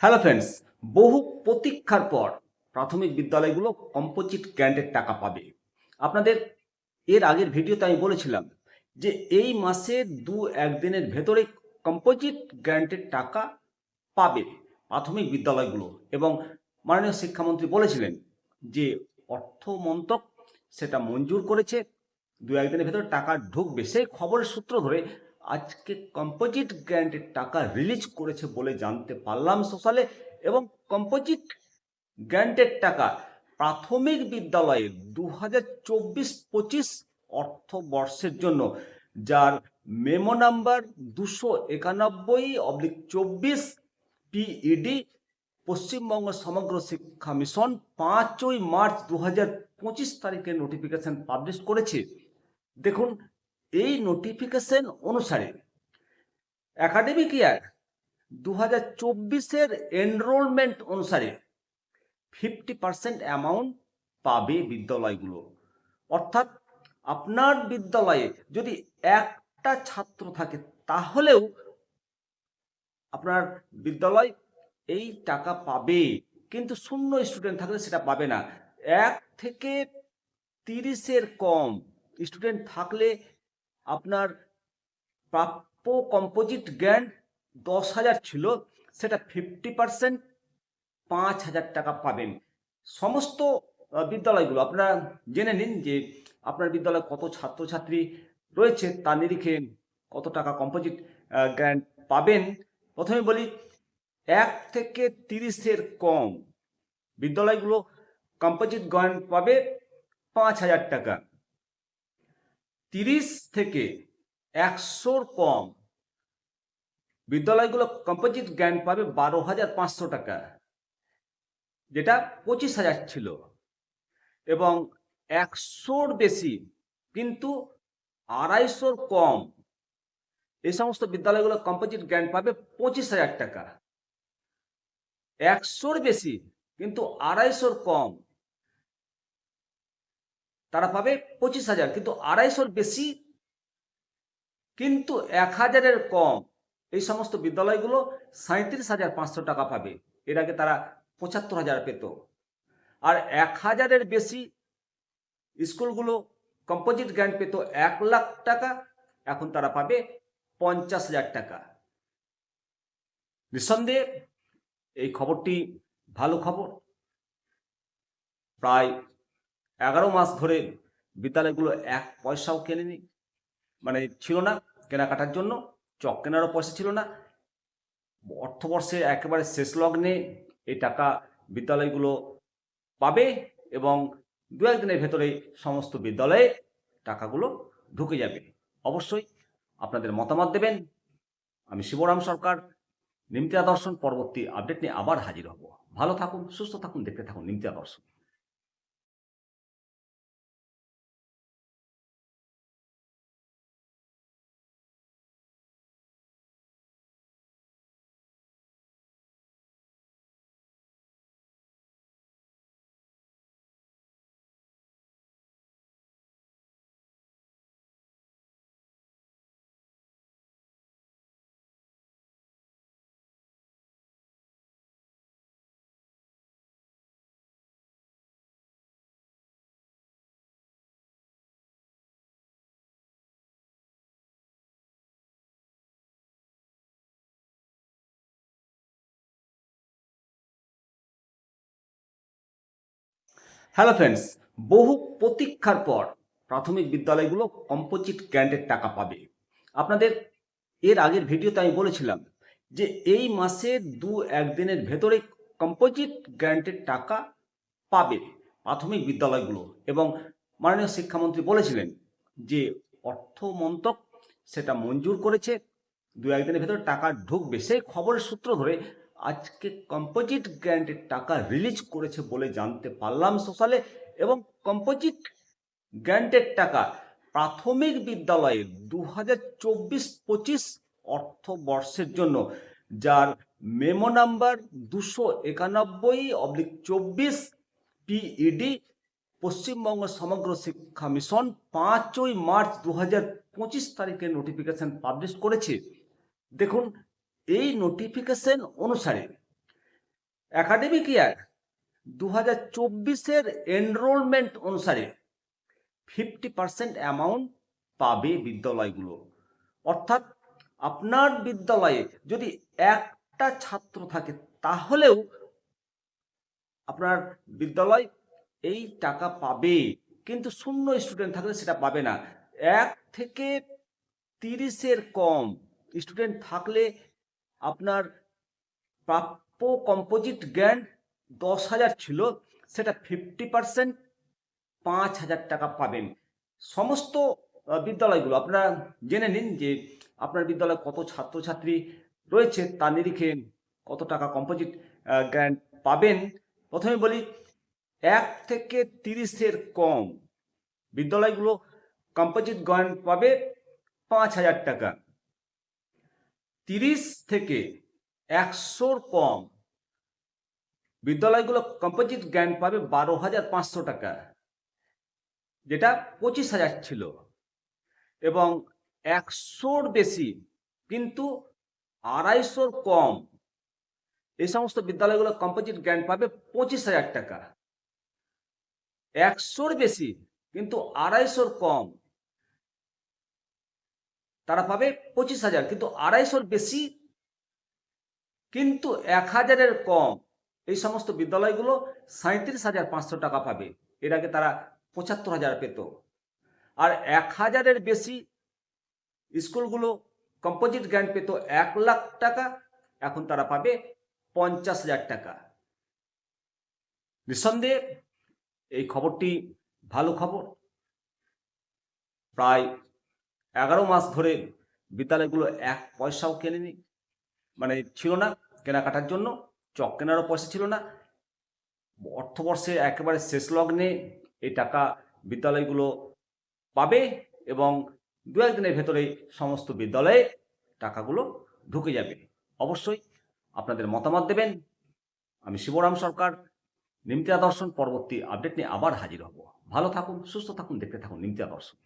Hello friends বহু প্রতীক্ষার পর প্রাথমিক বিদ্যালয়গুলো কম্পোজিট গ্র্যান্টের টাকা পাবে। আপনাদের এর আগের ভিডিওতে আমি বলেছিলাম যে এই মাসে দু একদিনের ভেতরে কম্পোজিট গ্র্যান্টের টাকা পাবে প্রাথমিক বিদ্যালয়গুলো এবং মাননীয় শিক্ষামন্ত্রী বলেছিলেন যে অর্থ মন্ত্রক সেটা মঞ্জুর করেছে। দু একদিনের ভেতরে টাকা ঢুকবে। সেই খবরের সূত্র ধরে আজকে কম্পোজিট গ্র্যান্টের টাকা রিলিজ করেছে বলে জানতে পারলাম সোশ্যালে এবং কম্পোজিট গ্র্যান্টের টাকা প্রাথমিক বিদ্যালয়ে দু হাজার চব্বিশ পঁচিশ অর্থবর্ষের জন্য, যার মেমো নাম্বার দুশো একানব্বই অবলিক চব্বিশ পিইডি পশ্চিমবঙ্গ সমগ্র শিক্ষা মিশন পাঁচই মার্চ দু হাজার পঁচিশ তারিখে নোটিফিকেশন পাবলিশ করেছে। দেখুন এই নোটিফিকেশন অনুসারে একাডেমিক ইয়ার দু হাজার চব্বিশের এনরোলমেন্ট অনুসারে ফিফটি পার্সেন্ট অ্যামাউন্ট পাবে বিদ্যালয়গুলো। অর্থাৎ আপনার বিদ্যালয়ে যদি একটা ছাত্র থাকে, তাহলেও আপনার বিদ্যালয় এই টাকা পাবে। কিন্তু শূন্য স্টুডেন্ট থাকলে সেটা পাবে না। এক থেকে তিরিশের কম স্টুডেন্ট থাকলে আপনার প্রাপ্য কম্পোজিট গ্র্যান্ড দশ হাজার ছিল, সেটা ফিফটি পার্সেন্ট পাঁচ হাজার টাকা পাবেন। সমস্ত বিদ্যালয়গুলো, আপনারা জেনে নিন যে আপনার বিদ্যালয়ে কত ছাত্রছাত্রী রয়েছে তার নিরিখে কত টাকা কম্পোজিট গ্র্যান্ড পাবেন। প্রথমে বলি, এক থেকে তিরিশের কম বিদ্যালয়গুলো কম্পোজিট গ্র্যান্ড পাবে পাঁচ হাজার টাকা। তিরিশ থেকে একশোর কম বিদ্যালয়গুলো কম্পোজিট গ্র্যান্ড পাবে বারো হাজার পাঁচশো টাকা। যেটা পঁচিশ হাজার ছিল। এবং একশোর বেশি কিন্তু আড়াইশোর কম এই সমস্ত বিদ্যালয়গুলো কম্পোজিট গ্র্যান্ড পাবে পঁচিশ হাজার টাকা। একশোর বেশি কিন্তু আড়াইশোর কম। তারা পাবে পঁচিশ হাজার, কিন্তু আড়াইশোর বেশি। কিন্তু এক হাজারের কম এই সমস্ত বিদ্যালয়গুলো সাঁত্রিশ হাজার পাঁচশো টাকা পাবে। এর আগে তারা পঁচাত্তর হাজার পেত। আর এক হাজারের বেশি স্কুলগুলো কম্পোজিট গ্র্যান্ড পেত এক লাখ টাকা, এখন তারা পাবে পঞ্চাশ হাজার টাকা। নিঃসন্দেহে এই খবরটি ভালো খবর। প্রায় এগারো মাস ধরে বিদ্যালয়গুলো এক পয়সাও কেনেনি। মানে ছিল না কেনাকাটার জন্য, চক কেনারও পয়সা ছিল না। অর্থবর্ষে একেবারে শেষ লগ্নে এই টাকা বিদ্যালয়গুলো পাবে এবং দু একদিনের ভেতরে সমস্ত বিদ্যালয়ে টাকাগুলো ঢুকে যাবে। অবশ্যই আপনাদের মতামত দেবেন। আমি শিবরাম সরকার নিমতিয়া দর্শন পরবর্তী আপডেট নিয়ে আবার হাজির হব। ভালো থাকুন, সুস্থ থাকুন, দেখতে থাকুন নিমতিয়া দর্শন হ্যালো ফ্রেন্ডস বহু প্রতীক্ষার পর প্রাথমিক বিদ্যালয়গুলো কম্পোজিট গ্র্যান্টের টাকা পাবে। আপনাদের এর আগের ভিডিওতে আমি বলেছিলাম যে এই মাসে দু একদিনের ভেতরে কম্পোজিট গ্র্যান্টের টাকা পাবে প্রাথমিক বিদ্যালয়গুলো এবং মাননীয় শিক্ষামন্ত্রী বলেছিলেন যে অর্থ মন্ত্রক সেটা মঞ্জুর করেছে, দু একদিনের ভেতরে টাকা ঢুকবে। সেই খবরের সূত্র ধরে আজকে কম্পোজিট গ্র্যান্টের টাকা রিলিজ করেছে বলে জানতে পারলাম সোশ্যালে এবং কম্পোজিট গ্র্যান্টের টাকা প্রাথমিক বিদ্যালয়ে দু হাজার চব্বিশ পঁচিশ অর্থবর্ষের জন্য, যার মেমো নাম্বার দুশো একানব্বই অবলিক চব্বিশ পিইডি পশ্চিমবঙ্গ সমগ্র শিক্ষা মিশন পাঁচই মার্চ দু হাজার পঁচিশ তারিখে নোটিফিকেশন পাবলিশ করেছে। দেখুন এই নোটিফিকেশন অনুসারে একাডেমিক ইয়ার দু হাজার চব্বিশের এনরোলমেন্ট অনুসারে ফিফটি পার্সেন্ট অ্যামাউন্ট পাবে বিদ্যালয়গুলো। অর্থাৎ আপনার বিদ্যালয়ে যদি একটা ছাত্র থাকে, তাহলেও আপনার বিদ্যালয় এই টাকা পাবে। কিন্তু শূন্য স্টুডেন্ট থাকলে সেটা পাবে না। এক থেকে তিরিশের কম স্টুডেন্ট থাকলে আপনার প্রাপ্য কম্পোজিট গ্র্যান্ড দশ হাজার ছিল, সেটা ফিফটি পার্সেন্ট পাঁচ হাজার টাকা পাবেন। সমস্ত বিদ্যালয়গুলো আপনারা জেনে নিন যে আপনার বিদ্যালয়ে কত ছাত্রছাত্রী রয়েছে, তার নিরিখে কত টাকা কম্পোজিট গ্র্যান্ড পাবেন। প্রথমে বলি, এক থেকে তিরিশের কম বিদ্যালয়গুলো কম্পোজিট গ্র্যান্ড পাবে পাঁচ হাজার টাকা। তিরিশ থেকে একশোর কম বিদ্যালয়গুলো কম্পোজিট গ্র্যান্ড পাবে বারো হাজার পাঁচশো টাকা, যেটা পঁচিশ হাজার ছিল। এবং একশোর বেশি কিন্তু আড়াইশোর কম, এই সমস্ত বিদ্যালয়গুলো কম্পোজিট গ্র্যান্ড পাবে পঁচিশ হাজার টাকা। একশোর বেশি কিন্তু আড়াইশোর কম তারা পাবে পঁচিশ হাজার, কিন্তু আড়াইশোর বেশি। কিন্তু এক হাজারের কম এই সমস্ত বিদ্যালয়গুলো সাঁত্রিশ হাজার পাঁচশো টাকা পাবে। এর আগে তারা পঁচাত্তর হাজার পেত। আর এক হাজারের বেশি স্কুলগুলো কম্পোজিট গ্র্যান্ড পেত এক লাখ টাকা, এখন তারা পাবে পঞ্চাশ হাজার টাকা। নিঃসন্দেহে এই খবরটি ভালো খবর। প্রায় এগারো মাস ধরে বিদ্যালয়গুলো এক পয়সাও কেনেনি। মানে ছিল না কেনাকাটার জন্য, চক কেনারও পয়সা ছিল না। অর্থবর্ষে একেবারে শেষ লগ্নে এই টাকা বিদ্যালয়গুলো পাবে এবং দু একদিনের ভেতরে সমস্ত বিদ্যালয়ে টাকাগুলো ঢুকে যাবে। অবশ্যই আপনাদের মতামত দেবেন। আমি শিবরাম সরকার, নিমতিয়া দর্শন পরবর্তী আপডেট নিয়ে আবার হাজির হব। ভালো থাকুন, সুস্থ থাকুন, দেখতে থাকুন নিমতিয়া দর্শন।